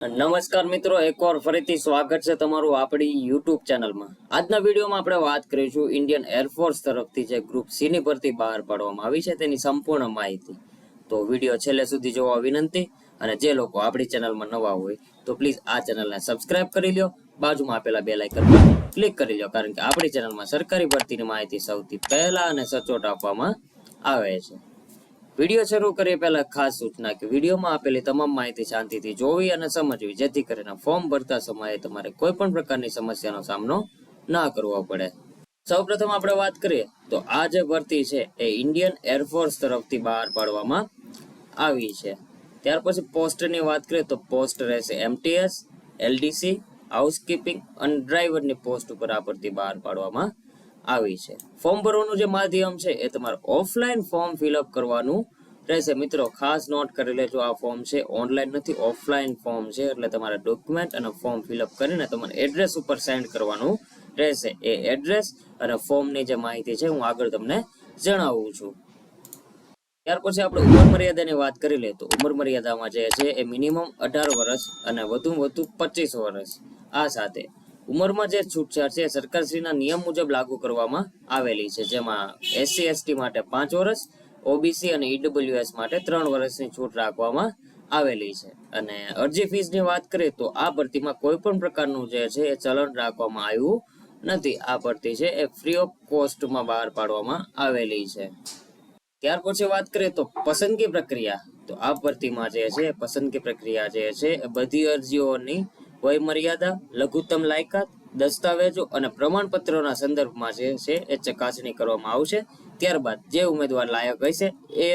નમસ્કાર મિત્રો, એકવાર ફરીથી સ્વાગત છે તમારું આપણી યુટ્યુબ ચેનલમાં. આજના વિડીયોમાં આપણે વાત કરીશું ઇન્ડિયન એરફોર્સ તરફથી જે ગ્રુપ સીની ભરતી બહાર પાડવામાં આવી છે તેની સંપૂર્ણ માહિતી. તો વીડિયો છેલ્લે સુધી જોવા વિનંતી અને જે લોકો આપણી ચેનલમાં નવા હોય તો પ્લીઝ આ ચેનલને સબસ્ક્રાઇબ કરી લ્યો. બાજુમાં આપેલા બે લાઇકન પર ક્લિક કરી લ્યો, કારણ કે આપણી ચેનલમાં સરકારી ભરતીની માહિતી સૌથી પહેલા અને સચોટ આપવામાં આવે છે. વીડિયો શરૂ કરીએ પહેલા ખાસ સૂચના કે વિડીયોમાં આપેલી તમામ માહિતી શાંતિથી જોવી અને સમજવી, જેથી કરીને ફોર્મ ભરતા સમયે તમારે કોઈ પણ પ્રકારની સમસ્યાનો સામનો ના કરવો પડે. સૌપ્રથમ આપણે વાત કરીએ, તો આ જે ભરતી છે એ ઇન્ડિયન એરફોર્સ તરફથી બહાર પાડવામાં આવી છે. ત્યાર પછી પોસ્ટની વાત કરીએ, તો પોસ્ટ રહેશે એમટીએસ એલડીસી હાઉસકીપિંગ અને ડ્રાઈવરની પોસ્ટ ઉપર આ ભરતી બહાર પાડવામાં આવી છે. ફોર્મ ભરવાનું જે માધ્યમ છે એ તમારે ઓફલાઈન ફોર્મ ફિલઅપ કરવાનું રહેશે. મિત્રો, ખાસ નોટ કરી લેજો, આ ફોર્મ છે. ઓનલાઈન નથી ઓફલાઈન ફોર્મ છે. એટલે તમારે ડોક્યુમેન્ટ અને ફોર્મ ફિલઅપ કરીને તમારે એડ્રેસ ઉપર સેન્ડ કરવાનું રહેશે. એ એડ્રેસ અને ફોર્મની જે માહિતી છે હું આગળ તમને જણાવું છું. ત્યાર પછી આપણે ઉંમર મર્યાદાની વાત કરી લઈએ તો ઉંમર મર્યાદામાં જે છે એ મિનિમમ અઢાર વર્ષ અને વધુ વધુ પચીસ વર્ષ આ સાથે. ઉંમરમાં જે છૂટછાટ છે સરકારશ્રીના નિયમ મુજબ લાગુ કરવામાં આવેલી છે, જેમાં એસસી એસટી માટે પાંચ વર્ષ ઓબીસી અને ઈડબ્લ્યુએસ માટે ત્રણ વર્ષની છૂટ રાખવામાં આવેલી છે. અને અરજી ફીસની વાત કરીએ તો આ ભરતીમાં કોઈ પણ પ્રકારનું જે છે એ ચલણ રાખવામાં આવ્યું નથી. આ ભરતી છે એ ફ્રી ઓફ કોસ્ટમાં બહાર પાડવામાં આવેલી છે. ત્યાર પછી વાત કરીએ તો પસંદગી પ્રક્રિયા. તો આ ભરતીમાં જે છે પસંદગી પ્રક્રિયા જે છે બધી અરજીઓની વય મર્યાદા, લઘુત્તમ લાયકાત, દસ્તાવેજો અને પ્રમાણપત્રોના સંદર્ભમાં જે છે એ ચકાસણી કરવામાં આવશે. ત્યારબાદ જે ઉમેદવાર લાયક હશે એ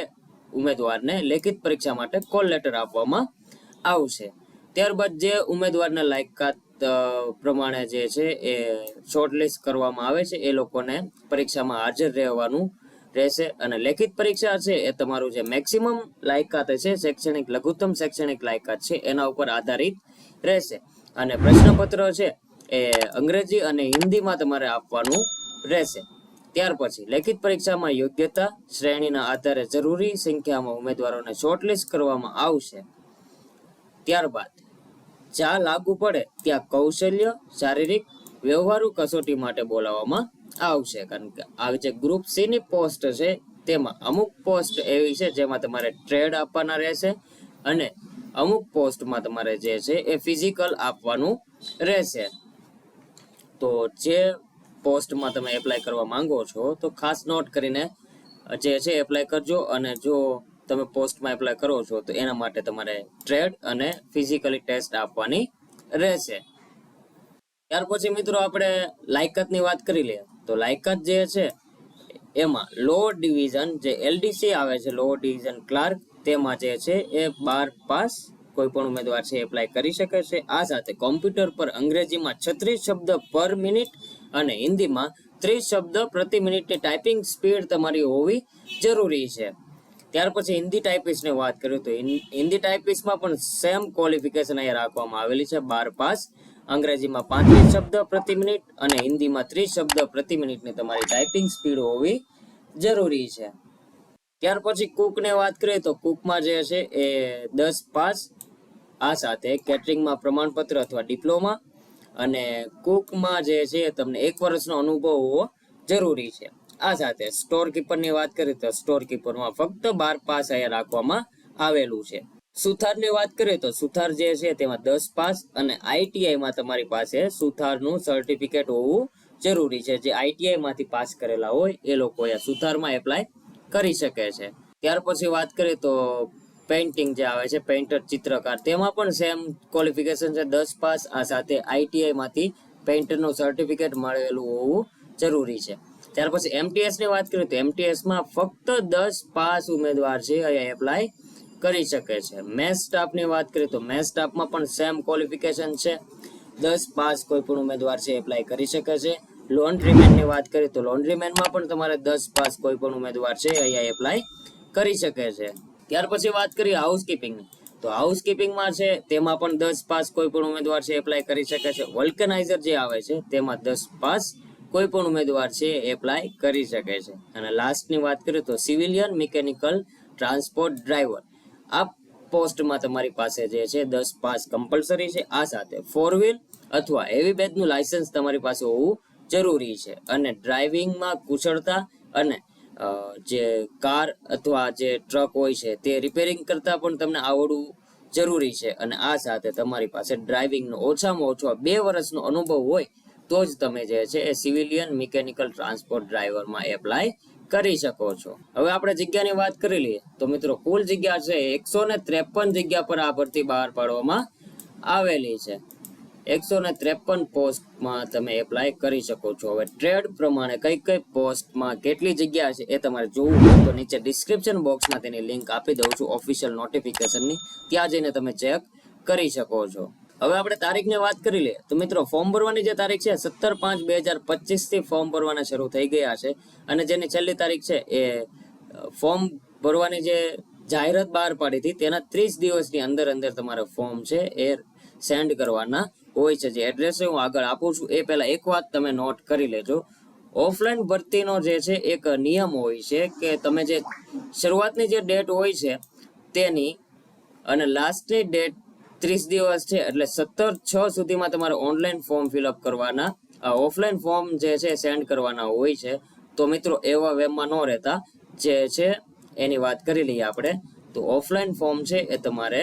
ઉમેદવારને લેખિત પરીક્ષા માટે કોલ લેટર આપવામાં આવશે. ત્યારબાદ જે ઉમેદવારને લાયકાત પ્રમાણે જે છે એ શોર્ટલિસ્ટ કરવામાં આવે છે, એ લોકોને પરીક્ષામાં હાજર રહેવાનું રહેશે અને લેખિત પરીક્ષા છે એ તમારું જે મેક્સિમમ લાયકાત છે, શૈક્ષણિક, લઘુત્તમ શૈક્ષણિક લાયકાત છે, એના ઉપર આધારિત રહેશે. અને પ્રશ્નપત્ર છે એ અંગ્રેજી અને હિન્દીમાં તમારે આપવાનું રહેશે. ત્યાર પછી લેખિત પરીક્ષામાં યોગ્યતા શ્રેણીના આધારે જરૂરી સંખ્યામાં ઉમેદવારોને શોર્ટલિસ્ટ કરવામાં આવશે. ત્યારબાદ જ્યાં લાગુ પડે ત્યાં કૌશલ્ય, શારીરિક વ્યવહારુ, કસોટી માટે બોલાવવામાં આવશે. કારણ કે આ જે ગ્રુપ સી પોસ્ટ છે તેમાં અમુક પોસ્ટ એવી છે જેમાં તમારે ટ્રેડ આપવાના રહેશે અને અમુક પોસ્ટમાં તમારે જે છે એ ફિઝિકલ આપવાનું રહેશે. તો જે પોસ્ટમાં તમે એપ્લાય કરવા માંગો છો, તો ખાસ નોટ કરીને જે છે એપ્લાય કરજો અને જો તમે પોસ્ટમાં એપ્લાય કરો છો, તો એના માટે તમારે ટ્રેડ અને ફિઝિકલી ટેસ્ટ આપવાની રહેશે. ત્યાર પછી મિત્રો આપણે લાયકાતની વાત કરી લઈએ. તો લાયકાત જે છે, એમાં લો ડિવિઝન જે એલડીસી આવે છે લો ડિવિઝન ક્લાર્ક તેમાં જે છે એ બાર પાસ કોઈ પણ ઉમેદવાર છે એપ્લાય કરી શકે છે. આ સાથે કોમ્પ્યુટર પર અંગ્રેજીમાં છત્રીસ શબ્દ પર મિનિટ અને હિન્દીમાં ત્રીસ શબ્દ પ્રતિ મિનિટની ટાઈપિંગ સ્પીડ તમારી હોવી જરૂરી છે. ત્યાર પછી હિન્દી ટાઈપિસ્ટની વાત કરું તો હિન્દી ટાઈપિસ્ટમાં પણ સેમ ક્વોલિફિકેશન અહીંયા રાખવામાં આવેલી છે. બાર પાસ, અંગ્રેજીમાં પાંત્રીસ શબ્દ પ્રતિ મિનિટ અને હિન્દીમાં ત્રીસ શબ્દ પ્રતિ મિનિટની તમારી ટાઈપિંગ સ્પીડ હોવી જરૂરી છે. ત્યાર પછી કુકને વાત કરીએ તો કુકમાં જે છે એ દસ પાસ, આ સાથે કેટરિંગમાં પ્રમાણપત્ર અથવા ડિપ્લોમા અને કુકમાં જે છે તમને એક વર્ષનો અનુભવ હોવો જરૂરી છે. આ સાથે સ્ટોર કીપરની વાત કરીએ તો સ્ટોર કીપરમાં ફક્ત બાર પાસ અહીંયા રાખવામાં આવેલું છે. સુથારની વાત કરીએ તો સુથાર જે છે તેમાં દસ પાસ અને આઈટીઆઈમાં તમારી પાસે સુથારનું સર્ટિફિકેટ હોવું જરૂરી છે. જે આઈટીઆઈ માંથી પાસ કરેલા હોય એ લોકો સુથારમાં એપ્લાય કરી શકે છે. ત્યાર પછી વાત કરીએ તો પેઇન્ટિંગ જે આવે છે પેઇન્ટર ચિત્રકાર, તેમાં પણ સેમ ક્વોલિફિકેશન છે. દસ પાસ, આ સાથે આઈટીઆઈમાંથી પેઇન્ટરનું સર્ટિફિકેટ મળેલું હોવું જરૂરી છે. ત્યાર પછી એમટીએસની વાત કરીએ તો એમટીએસમાં ફક્ત દસ પાસ ઉમેદવાર છે અહીંયા એપ્લાય કરી શકે છે. મેથ સ્ટાફની વાત કરીએ તો મેથ સ્ટાફમાં પણ સેમ ક્વોલિફિકેશન છે. દસ પાસ કોઈ પણ ઉમેદવાર છે એપ્લાય કરી શકે છે. લોન્ડ્રીમેનની વાત કરીએ તો લોન્ડ્રીમેનમાં પણ તમારે દસ પાસ કોઈ પણ ઉમેદવાર છે, અહીંયા એપ્લાય કરી શકે છે. ત્યાર પછી વાત કરીએ હાઉસકીપિંગની તો હાઉસકીપિંગમાં છે, તેમાં પણ દસ પાસ કોઈ પણ ઉમેદવાર છે એપ્લાય કરી શકે છે. વલ્કનાઇઝર જે આવે છે, તેમાં દસ પાસ કોઈ પણ ઉમેદવાર છે એપ્લાય કરી શકે છે. અને લાસ્ટની વાત કરીએ તો સિવિલિયન મિકેનિકલ ટ્રાન્સપોર્ટ ડ્રાઈવર આ પોસ્ટમાં તમારી પાસે જે છે, દસ પાસ કમ્પલસરી છે. આ સાથે ફોર વ્હીલ અથવા હેવી બેગનું લાયસન્સ તમારી પાસે હોવું જરૂરી છે. અને ડ્રાઇવિંગમાં કુશળતા અને જે કાર અથવા જે ટ્રક હોય છે તે રિપેરિંગ કરતા પણ તમને આવડવું જરૂરી છે. અને આ સાથે તમારી પાસે ડ્રાઇવિંગનો ઓછામાં ઓછો બે વર્ષનો અનુભવ હોય તો જ તમે જે છે એ સિવિલિયન મિકેનિકલ ટ્રાન્સપોર્ટ ડ્રાઈવરમાં એપ્લાય કરી શકો છો. હવે આપણે જગ્યાની વાત કરી લઈએ તો મિત્રો કુલ જગ્યા છે એકસો ને ત્રેપન જગ્યા પર આ ભરતી બહાર પાડવામાં આવેલી છે. એકસો ને ત્રેપન પોસ્ટમાં તમે એપ્લાય કરી શકો છો. હવે ટ્રેડ પ્રમાણે કઈ કઈ પોસ્ટમાં કેટલી જગ્યા છે એ તમારે જોવું હોય તો નીચે ડિસ્ક્રિપ્શન બોક્સમાં તેની લિંક આપી દઉં છું ઓફિશિયલ નોટિફિકેશનની ત્યાં જઈને તમે ચેક કરી શકો છો. હવે આપણે તારીખની વાત કરી લઈએ. તો મિત્રો ફોર્મ ભરવાની જે તારીખ છે, સત્તર પાંચ બે હજાર પચીસથી ફોર્મ ભરવાના શરૂ થઈ ગયા છે. અને જેની છેલ્લી તારીખ છે એ ફોર્મ ભરવાની જે જાહેરાત બહાર પાડી હતી, તેના ત્રીસ દિવસની અંદર અંદર તમારે ફોર્મ છે એ સેન્ડ કરવાના હોય છે જે એડ્રેસ હું આગળ આપું છું, એ પહેલાં એક વાત તમે નોટ કરી લેજો. ઓફલાઈન ભરતીનો જે છે, એક નિયમ હોય છે કે તમે જે શરૂઆતની જે ડેટ હોય છે, તેની અને લાસ્ટની ડેટ ત્રીસ દિવસ છે, એટલે સત્તર છ સુધીમાં તમારે ઓનલાઈન ફોર્મ ફિલઅપ કરવાના. ઓફલાઈન ફોર્મ જે છે સેન્ડ કરવાના હોય છે. તો મિત્રો, એવા વેમમાં ન રહેતા. જે છે, એની વાત કરી લઈએ આપણે. તો ઓફલાઈન ફોર્મ છે, એ તમારે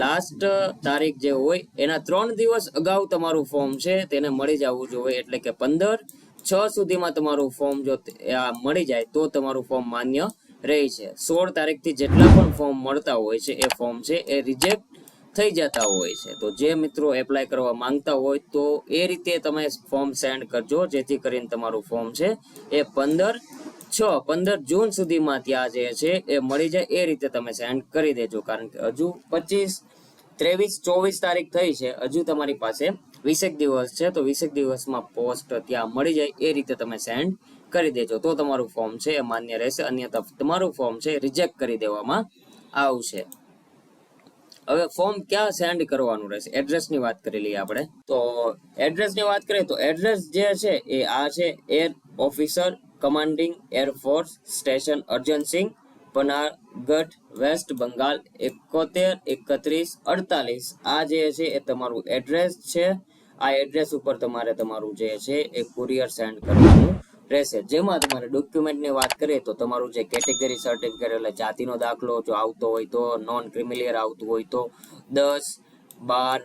લાસ્ટ તારીખ જે હોય, એના ત્રણ દિવસ અગાઉ તમારું ફોર્મ છે, તેને મળી જવું જોઈએ. એટલે કે પંદર, છ સુધીમાં તમારું ફોર્મ જો મળી જાય, તો તમારું ફોર્મ માન્ય રહે છે. સોળ તારીખથી જેટલા પણ ફોર્મ મળતા હોય છે, એ ફોર્મ છે, એ રિજેક્ટ થઈ જતા હોય છે. તો જે મિત્રો એપ્લાય કરવા માંગતા હોય, તો એ રીતે તમે ફોર્મ સેન્ડ કરજો, જેથી કરીને તમારું ફોર્મ છે, એ પંદર છ પંદર જૂન સુધીમાં ત્યાં જે છે એ મળી જાય એ રીતે તમે સેન્ડ કરી દેજો. કારણ કે હજુ પચીસ, ત્રેવીસ, ચોવીસ તારીખ થઈ છે. હજુ તમારી પાસે વીસેક દિવસ છે. તો વીસેક દિવસમાં પોસ્ટ ત્યાં મળી જાય એ રીતે તમે સેન્ડ કરી દેજો. તો તમારું ફોર્મ છે એ માન્ય રહેશે. અન્યથા તમારું ફોર્મ છે રિજેક્ટ કરી દેવામાં આવશે. હવે ફોર્મ ક્યાં સેન્ડ કરવાનું રહેશે? એડ્રેસની વાત કરી લઈએ આપણે. તો એડ્રેસની વાત કરીએ તો એડ્રેસ જે છે એ આ છે air officer commanding air force station Arjan Singh Panagarh west Bengal એકોતેર, એકત્રીસ, અડતાલીસ. આ જે છે એ તમારું એડ્રેસ છે. આ એડ્રેસ ઉપર તમારે તમારું જે છે એ કુરિયર સેન્ડ કરવાનું રહેશે. જેમાં તમારે ડોક્યુમેન્ટની વાત કરીએ તો તમારું જે કેટેગરી સર્ટિફિકેટ એટલે જાતિનો દાખલો, જો આવતો હોય તો નોન ક્રિમિલિયર આવતું હોય તો દસ, બાર.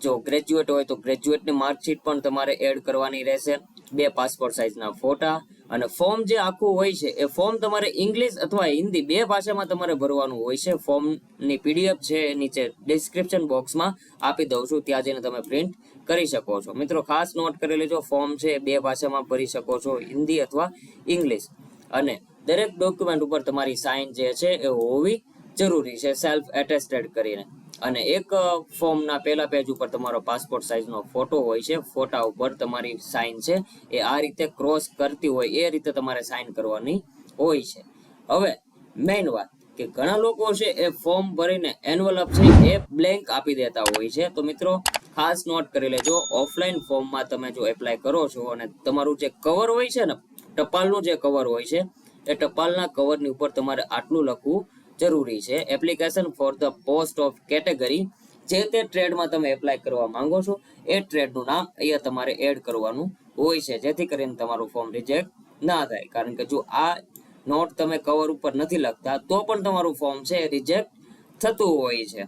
જો ગ્રેજ્યુએટ હોય તો ગ્રેજ્યુએટની માર્કશીટ પણ તમારે એડ કરવાની રહેશે. બે પાસપોર્ટ સાઇઝના ફોટા અને ફોર્મ જે આખું હોય છે, એ ફોર્મ તમારે ઇંગ્લિશ અથવા હિન્દી બે ભાષામાં તમારે ભરવાનું હોય છે. ફોર્મની પીડીએફ છે, એ નીચે ડિસ્ક્રિપ્શન બોક્સમાં આપી દઉં છું. ત્યાં જઈને તમે પ્રિન્ટ કરી શકો છો. મિત્રો, ખાસ નોટ કરી લેજો ફોર્મ છે બે ભાષામાં ભરી શકો છો, હિન્દી અથવા ઇંગ્લિશ અને દરેક ડોક્યુમેન્ટ ઉપર તમારી સાઇન જે છે, એ હોવી જરૂરી છે સેલ્ફ એટેસ્ટેડ કરીને. અને એક ફોર્મના પહેલા પેજ ઉપર તમારો પાસપોર્ટ સાઇઝનો ફોટો હોય છે. ફોટા ઉપર તમારી સાઇન છે. એ આ રીતે ક્રોસ કરતી હોય, એ રીતે તમારે સાઇન કરવાની હોય છે. હવે મેઇન વાત કે ઘણા લોકો છે એ ફોર્મ ભરીને એન્વલપ છે એ બ્લેન્ક આપી દેતા હોય છે. તો મિત્રો, ખાસ નોટ કરી લેજો ઓફલાઈન ફોર્મમાં તમે જો એપ્લાય કરો છો અને તમારું જે કવર હોય છે ને, ટપાલનું જે કવર હોય છે, એ ટપાલના કવરની ઉપર તમારે આટલું લખવું જરૂરી છે. Application for the post of category જે તે ટ્રેડમાં તમે એપ્લાય કરવા માંગો છો, એ ટ્રેડનું નામ અહીંયા તમારે એડ કરવાનું હોય છે. જેથી કરીને તમારું ફોર્મ રિજેક્ટ ના થાય. કારણ કે જો આ નોટ તમે કવર ઉપર નથી લખતા, તો પણ તમારું ફોર્મ છે રિજેક્ટ થતું હોય છે.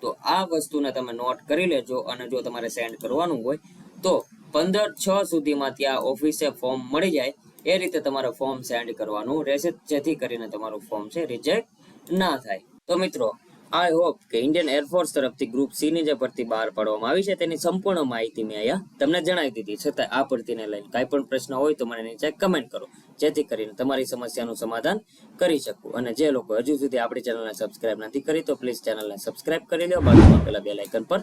તો આ વસ્તુને તમે નોટ કરી લેજો અને જો તમારે સેન્ડ કરવાનું હોય, તો પંદર છ સુધીમાં ત્યાં ઓફિસે ફોર્મ મળી જાય. એ રીતે તમારે ફોર્મ સેન્ડ કરવાનું રહેશે. જેથી કરીને તમારું ફોર્મ છે રિજેક્ટ ના થાય. તો મિત્રો આઈ હોપ કે ઇન્ડિયન એરફોર્સ તરફથી ગ્રુપ સી ની જે ભરતી બહાર પાડવામાં આવી છે, તેની સંપૂર્ણ માહિતી મેં અહીંયા તમને જણાવી દીધી. છતાં આ ભરતીને લઈને કાંઈ પણ પ્રશ્ન હોય તો મને નીચે કમેન્ટ કરો. જેથી કરીને તમારી સમસ્યાનું સમાધાન કરી શકું. અને જે લોકો હજુ સુધી આપણી ચેનલને સબસ્ક્રાઇબ નથી કરી, તો પ્લીઝ ચેનલને સબસ્ક્રાઇબ કરી લો બાજુમાં પેલા બે લાઇકન પર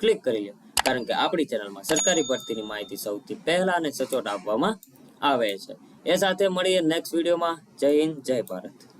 ક્લિક કરી લો કારણ કે આપણી ચેનલમાં સરકારી ભરતીની માહિતી સૌથી પહેલા અને સચોટ આપવામાં આવે છે. એ સાથે મળીએ નેક્સ્ટ વિડીયોમાં જય હિન્દ જય ભારત.